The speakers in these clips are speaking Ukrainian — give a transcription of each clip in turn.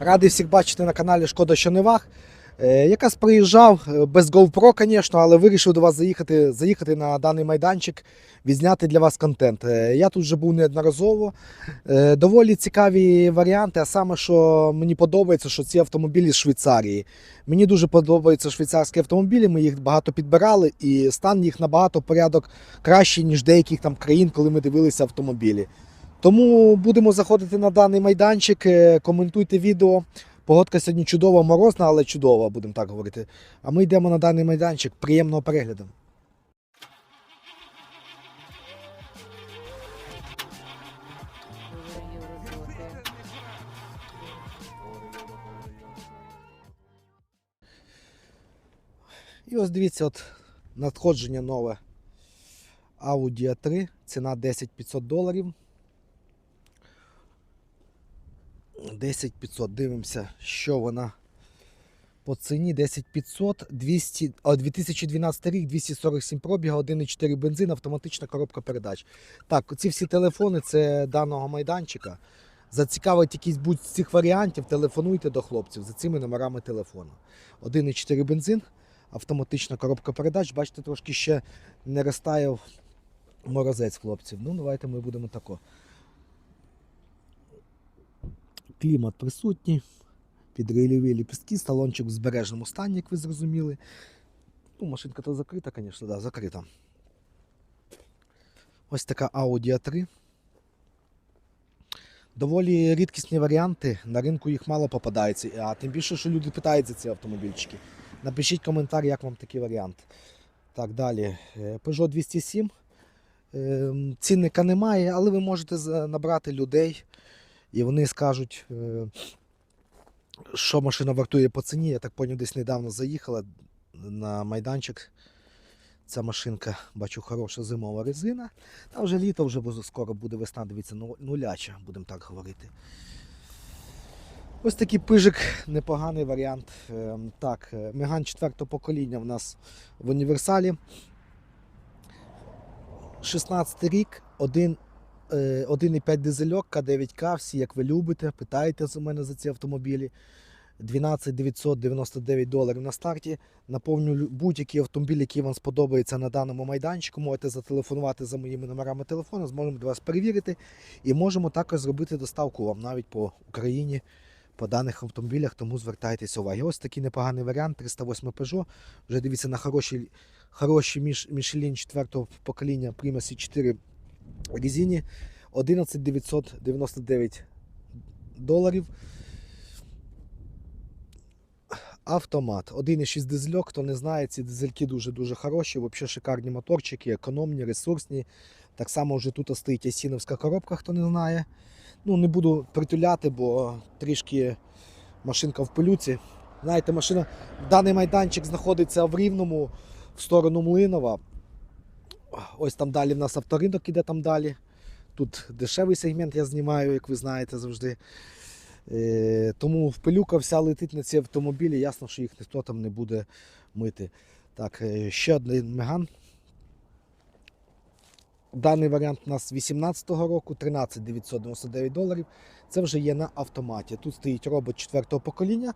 Радий всіх бачити на каналі Шкода що не ваг. Е, Якраз приїжджав е, без GoPro, звісно, але вирішив до вас заїхати, заїхати на даний майданчик, відзняти для вас контент. Е, Я тут вже був неодноразово. Доволі цікаві варіанти, а саме, що мені подобається, що ці автомобілі з Швейцарії. Мені дуже подобаються швейцарські автомобілі, ми їх багато підбирали, і стан їх набагато порядок кращий, ніж деяких там країн, коли ми дивилися автомобілі. Тому будемо заходити на даний майданчик, е, коментуйте відео. Погодка сьогодні чудова, морозна, але чудова, будемо так говорити. А ми йдемо на даний майданчик. Приємного перегляду. І ось дивіться, от надходження нове Audi a 3, ціна 10 500 доларів. 10 500. Дивимося, що вона по ціні 10 500, 200, о, 2012 рік, 247 пробіга, 1,4 бензин, автоматична коробка передач. Так, ці всі телефони це даного майданчика. Зацікавить якийсь будь з цих варіантів, телефонуйте до хлопців за цими номерами телефону. 1,4 бензин, автоматична коробка передач. Бачите, трошки ще не розтаяв морозець хлопців. Ну, давайте ми будемо тако. Клімат присутній, підрильові ліпістки, салончик в збережному стані, як ви зрозуміли. Ну, машинка то закрита, звісно, да, закрита. Ось така Audi A3. Доволі рідкісні варіанти, на ринку їх мало попадається, а тим більше, що люди питають за ці автомобільчики. Напишіть коментар, як вам такий варіант. Так, далі. Е, Peugeot 207. Ем, Цінника немає, але ви можете набрати людей, і вони скажуть, е, що машина вартує по ціні. Я так поняв, десь недавно заїхала на майданчик. Ця машинка, бачу, хороша зимова резина. Та вже літо вже скоро буде весна, дивіться, ну- нуляча, будемо так говорити. Ось такий пижик, непоганий варіант. Ем, Так, е, Меган 4 покоління в нас в універсалі. 16 рік, один, е, 1,5 дизельок, К9К, всі як ви любите, питаєте з мене за ці автомобілі. 12 999 доларів на старті. Наповню будь-який автомобіль, який вам сподобається на даному майданчику. Можете зателефонувати за моїми номерами телефону, зможемо до вас перевірити. І можемо також зробити доставку вам навіть по Україні по даних автомобілях, тому звертайтеся уваги. Ось такий непоганий варіант 308 Peugeot. Вже дивіться на хороші, хороші Michelin 4 покоління Primus 4 резині 11 999 доларів. Автомат. 1,6 дизельок, хто не знає, ці дизельки дуже-дуже хороші, взагалі шикарні моторчики, економні, ресурсні. Так само вже тут стоїть Асіновська коробка, хто не знає. Ну, не буду притуляти, бо трішки машинка в пилюці. Знаєте, машина, даний майданчик знаходиться в Рівному в сторону Млинова. Ось там далі в нас авторинок іде там далі. Тут дешевий сегмент я знімаю, як ви знаєте, завжди. Е, тому пилюка вся летить на ці автомобілі, ясно, що їх ніхто там не буде мити. Так, е, ще один меган. Даний варіант у нас 18-го року, 13 999 доларів. Це вже є на автоматі. Тут стоїть робот 4-го покоління.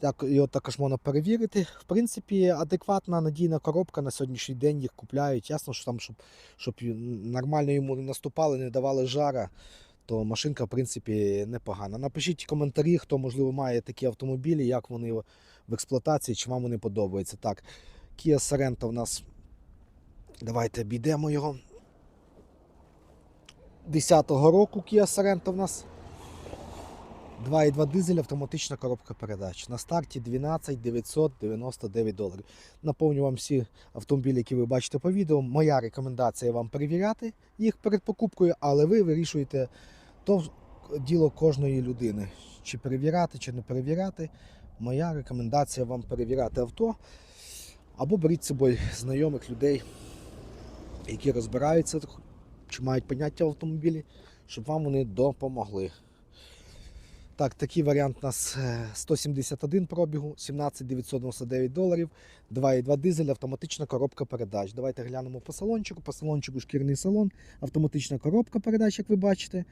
Так, його також можна перевірити. В принципі, адекватна надійна коробка на сьогоднішній день їх купляють. Ясно, що там, щоб, щоб нормально йому не наступали, не давали жара, то машинка, в принципі, непогана. Напишіть коментарі, хто, можливо, має такі автомобілі, як вони в експлуатації, чи вам вони подобаються. Так, Kia Sorento у нас. Давайте обійдемо його. 10-го року Kia Sorento в нас. 2,2 дизель, автоматична коробка передач. На старті 12 999 доларів. Наповню вам всі автомобілі, які ви бачите по відео. Моя рекомендація вам перевіряти їх перед покупкою, але ви вирішуєте то діло кожної людини. Чи перевіряти, чи не перевіряти. Моя рекомендація вам перевіряти авто. Або беріть з собою знайомих людей, які розбираються чи мають поняття в автомобілі, щоб вам вони допомогли. Так, такий варіант у нас е, 171 пробігу, 17 999 доларів, 2,2 дизель, автоматична коробка передач. Давайте глянемо по салончику. По салончику шкірний салон, автоматична коробка передач, як ви бачите.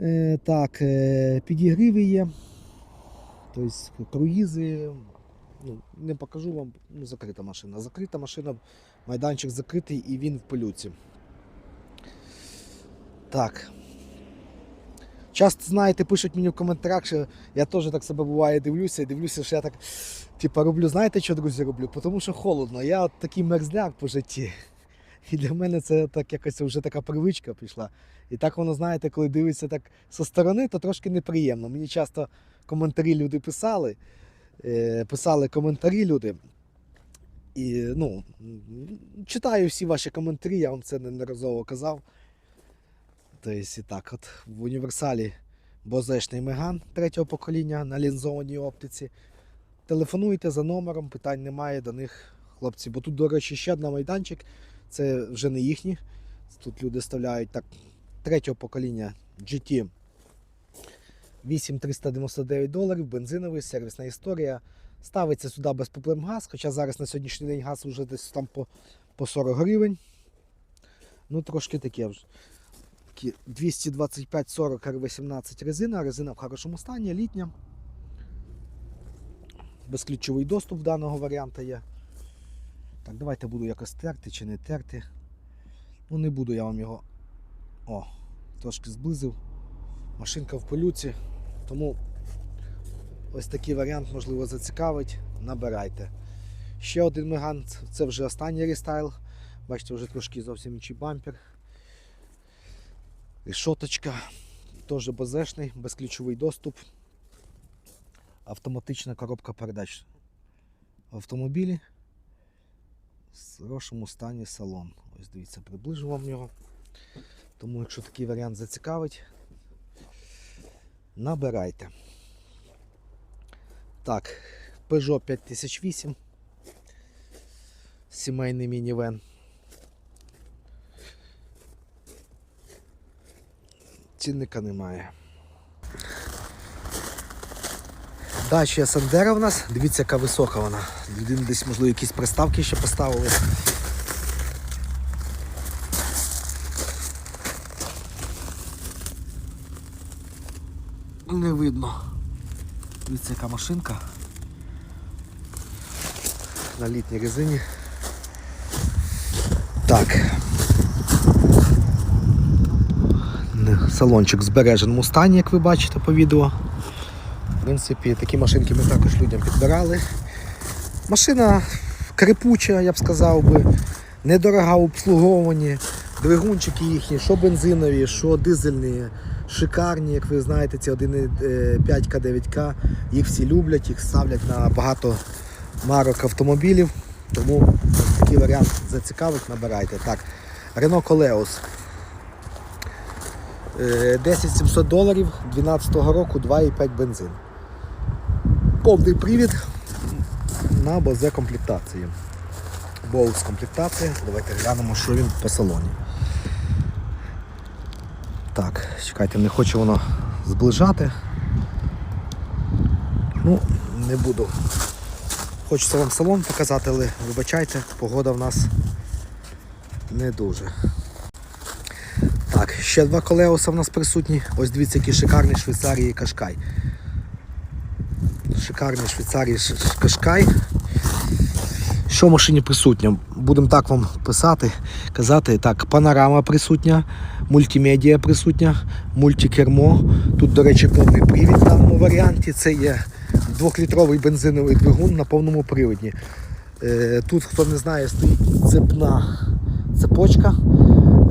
Е, Так, е, підігріви є. Тобто круїзи, ну, не покажу вам, ну, закрита машина. Закрита машина, майданчик закритий і він в пилюці. Так. Часто, знаєте, пишуть мені в коментарях, що я теж так себе буває дивлюся і дивлюся, що я так типа роблю, знаєте, що, друзі, роблю? Тому що холодно. Я от такий мерзляк по житті. І для мене це так якось вже така привичка пішла. І так воно, знаєте, коли дивишся так зі сторони, то трошки неприємно. Мені часто коментарі люди писали, е, писали коментарі люди. І ну, читаю всі ваші коментарі, я вам це неодноразово казав. Тобто, і так, от в універсалі бозешний меган третього покоління на лінзованій оптиці. Телефонуйте за номером, питань немає до них, хлопці. Бо тут, до речі, ще один майданчик. Це вже не їхні. Тут люди ставляють так третього покоління GT 8399 доларів, бензиновий, сервісна історія. Ставиться сюди без проблем газ, хоча зараз на сьогоднішній день газ вже десь там по, по 40 гривень. Ну, трошки таке вже. Такі 225-40 R18 резина, резина в хорошому стані, літня. Безключовий доступ в даного варіанта є. Так, давайте буду якось терти чи не терти. Ну, не буду я вам його. О, трошки зблизив. Машинка в полюці. Тому ось такий варіант, можливо, зацікавить. Набирайте. Ще один меган, це вже останній рестайл. Бачите, вже трошки зовсім інший бампер. Рішоточка. Теж базешний, безключовий доступ. Автоматична коробка передач в автомобілі. В хорошому стані салон. Ось дивіться, приближу вам його. Тому, якщо такий варіант зацікавить, набирайте. Так, Peugeot 5008. Сімейний мінівен. Цінника немає. Дача Сандера в нас. Дивіться, яка висока вона. Людина десь, можливо, якісь приставки ще поставили. Не видно. Дивіться, яка машинка. На літній резині. Так. Не, Салончик в збереженому стані, як ви бачите по відео. В принципі, такі машинки ми також людям підбирали. Машина крипуча, я б сказав би, недорога в обслуговуванні. Двигунчики їхні, що бензинові, що дизельні, шикарні, як ви знаєте, ці 1.5К, 9К, їх всі люблять, їх ставлять на багато марок автомобілів. Тому такий варіант зацікавить, набирайте. Так, Renault Coleos. Е, 10 700 доларів 12 року 2,5 бензин. Повний привід на базе комплектації. Боус комплектація. Давайте глянемо, що він по салоні. Так, чекайте, не хоче воно зближати. Ну, не буду. Хочеться вам салон показати, але вибачайте, погода в нас не дуже. Ще два колеоса в нас присутні. Ось дивіться, який шикарний Швейцарії Кашкай. Шикарний Швейцарії Кашкай. Що в машині присутнє? Будемо так вам писати, казати. Так, панорама присутня, мультимедіа присутня, мультикермо. Тут, до речі, повний привід в даному варіанті. Це є двохлітровий бензиновий двигун на повному приводі. Е, Тут, хто не знає, стоїть цепна цепочка.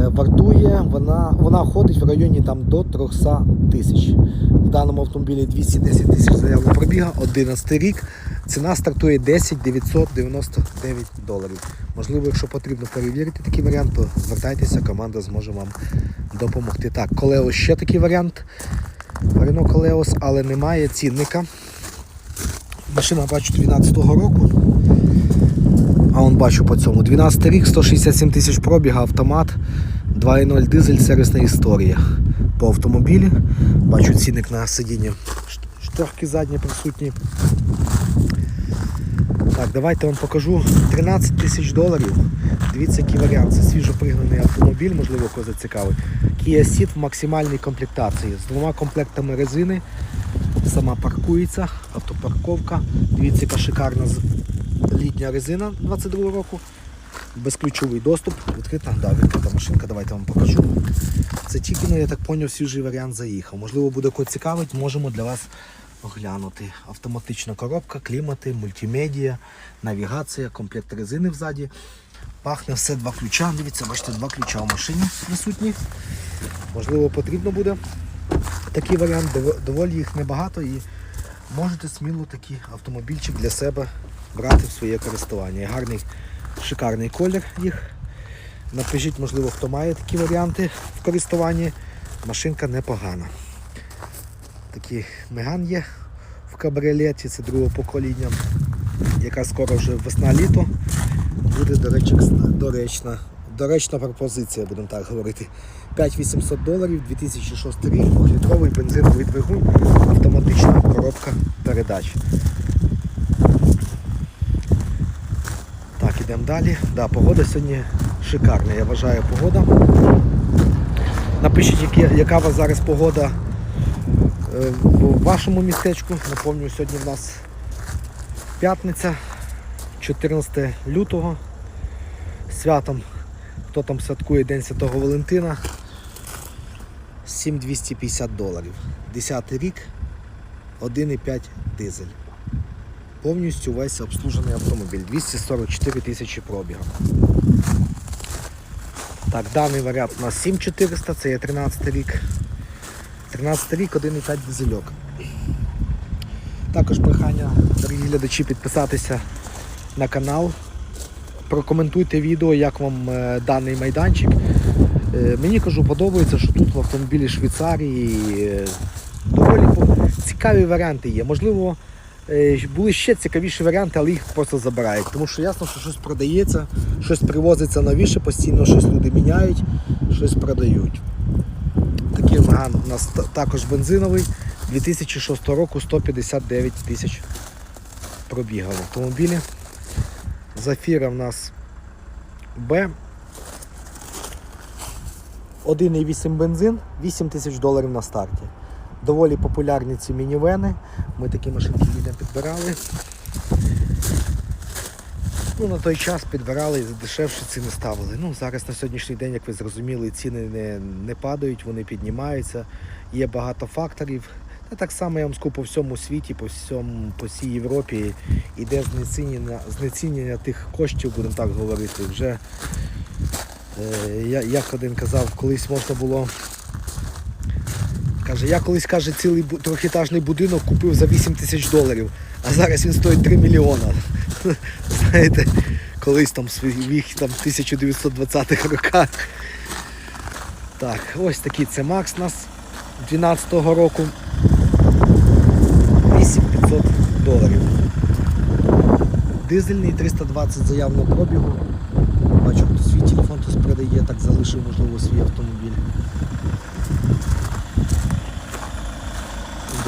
Е, Вартує, вона, вона ходить в районі там, до 300 тисяч. В даному автомобілі 210 тисяч заявлено пробіга, 11 рік. Ціна стартує 10 999 доларів. Можливо, якщо потрібно перевірити такий варіант, то звертайтеся, команда зможе вам допомогти. Так, Колеос ще такий варіант. Renault Колеос, але немає цінника. Машина бачу 12-го року. А он бачу по цьому. 12 рік, 167 тисяч пробіга, автомат, 2.0 дизель, сервісна історія. По автомобілі. Бачу цінник на сидіння. Шторки задні присутні. Так, давайте вам покажу 13 тисяч доларів. Дивіться, який варіант. Це свіжопригнаний автомобіль, можливо, кого зацікавить. Kia Ceed в максимальній комплектації з двома комплектами резини, Сама паркується, автопарковка. Дивіться, яка шикарна літня резина 22 року. Безключовий доступ. Відкрита, да, відкрита машинка, давайте вам покажу. Це тільки, ну, я так зрозумів, свіжий варіант заїхав. Можливо, буде кого цікавить, можемо для вас оглянути. Автоматична коробка, клімати, мультимедіа, навігація, комплект резини взаді. Пахне все два ключа. Дивіться, бачите, два ключа в машині присутні. Можливо, потрібно буде такий варіант. Доволі їх небагато і можете сміло такий автомобільчик для себе брати в своє користування. Гарний, шикарний колір їх. Напишіть, можливо, хто має такі варіанти в користуванні. Машинка непогана. Такий меган є в кабріолеті, це другого покоління, яка скоро вже весна-літо. Буде до доречна, доречна пропозиція, будемо так говорити. 5800 доларів, 2006 рік, 2-літровий бензиновий двигун, автоматична коробка передач. Так, ідемо далі. Да, погода сьогодні шикарна, я вважаю, погода. Напишіть, яка у вас зараз погода е, в вашому містечку. Напомню, сьогодні в нас п'ятниця, 14 лютого. Святом, хто там святкує День Святого Валентина. 7250 доларів. 10 рік, 1,5 дизель. Повністю весь обслужений автомобіль. 244 тисячі пробігу. Так, даний варіант у нас 7400, це є 13 рік. 13 рік, 1,5 дизельок. Також прохання, дорогі глядачі, підписатися на канал. Прокоментуйте відео, як вам е, даний майданчик. Е, Мені кажу, подобається, що тут в автомобілі Швейцарії е, доволі цікаві варіанти є. Можливо, були ще цікавіші варіанти, але їх просто забирають. Тому що ясно, що щось продається, щось привозиться новіше, постійно щось люди міняють, щось продають. Такий ваган у нас також бензиновий 2006 року 159 тисяч пробігав в автомобілі. Зафіра в нас Б. 1,8 бензин, 8 тисяч доларів на старті. Доволі популярні ці мінівени. Ми такі машинки людям підбирали. Ну, на той час підбирали і за дешевші ціни ставили. Ну, зараз на сьогоднішній день, як ви зрозуміли, ціни не, не падають, вони піднімаються. Є багато факторів. Та так само я вам скажу, по всьому світі, по всьому, по всій Європі йде знецінення, знецінення тих коштів, будемо так говорити. Вже е, як один казав, колись можна було. Каже, я колись каже, цілий трьохетажний будинок купив за 8 тисяч доларів, а зараз він стоїть 3 мільйона. Знаєте, колись там своїх там 1920-х роках. Так, ось такий це Макс у нас 12-го року. 8500 доларів. Дизельний 320 заявного пробігу. Бачу, хто свій телефон хтось продає, так залишив, можливо, свій автомобіль.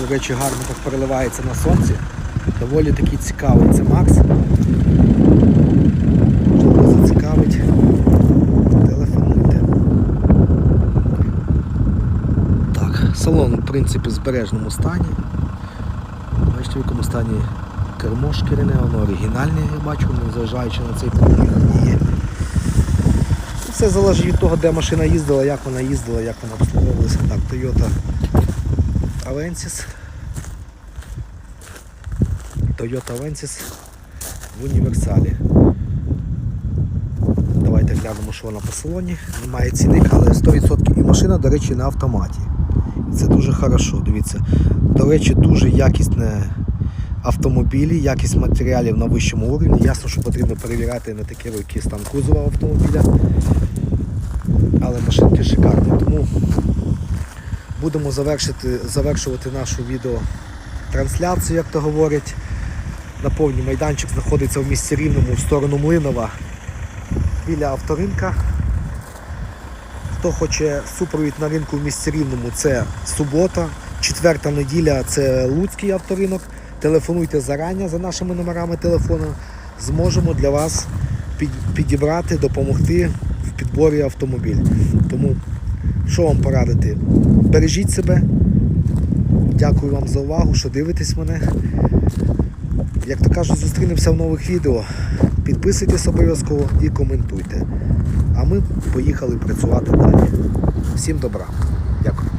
До речі, гарно так переливається на сонці. Доволі такий цікавий це Макс. Можливо, зацікавить. Телефонуйте. Так, салон, в принципі, в збережному стані. Бачите, в якому стані кермо шкіряне, воно оригінальне, я бачу, незважаючи на цей є. Все залежить від того, де машина їздила, як вона їздила, як вона обслуговувалася. Так, Toyota Avensis. Toyota Avensis в універсалі. Давайте глянемо, що вона по салоні. Немає цінник, але 100% і машина, до речі, на автоматі. Це дуже хорошо. Дивіться. До речі, дуже якісне автомобілі, якість матеріалів на вищому уровні. Ясно, що потрібно перевіряти на такі роки стан кузова автомобіля. Але машинки шикарні. Тому будемо завершити, завершувати нашу відеотрансляцію, як то говорять. Наповні майданчик знаходиться в місті Рівному в сторону Млинова біля авторинка. Хто хоче супровід на ринку в місті Рівному, це субота, четверта неділя це Луцький авторинок. Телефонуйте зарані за нашими номерами телефону. Зможемо для вас підібрати, допомогти в підборі автомобіля. Тому що вам порадити? Бережіть себе, Дякую вам за увагу, що дивитесь мене. Як то кажуть, зустрінемося в нових відео. Підписуйтесь обов'язково і коментуйте. А ми поїхали працювати далі. Всім добра. Дякую.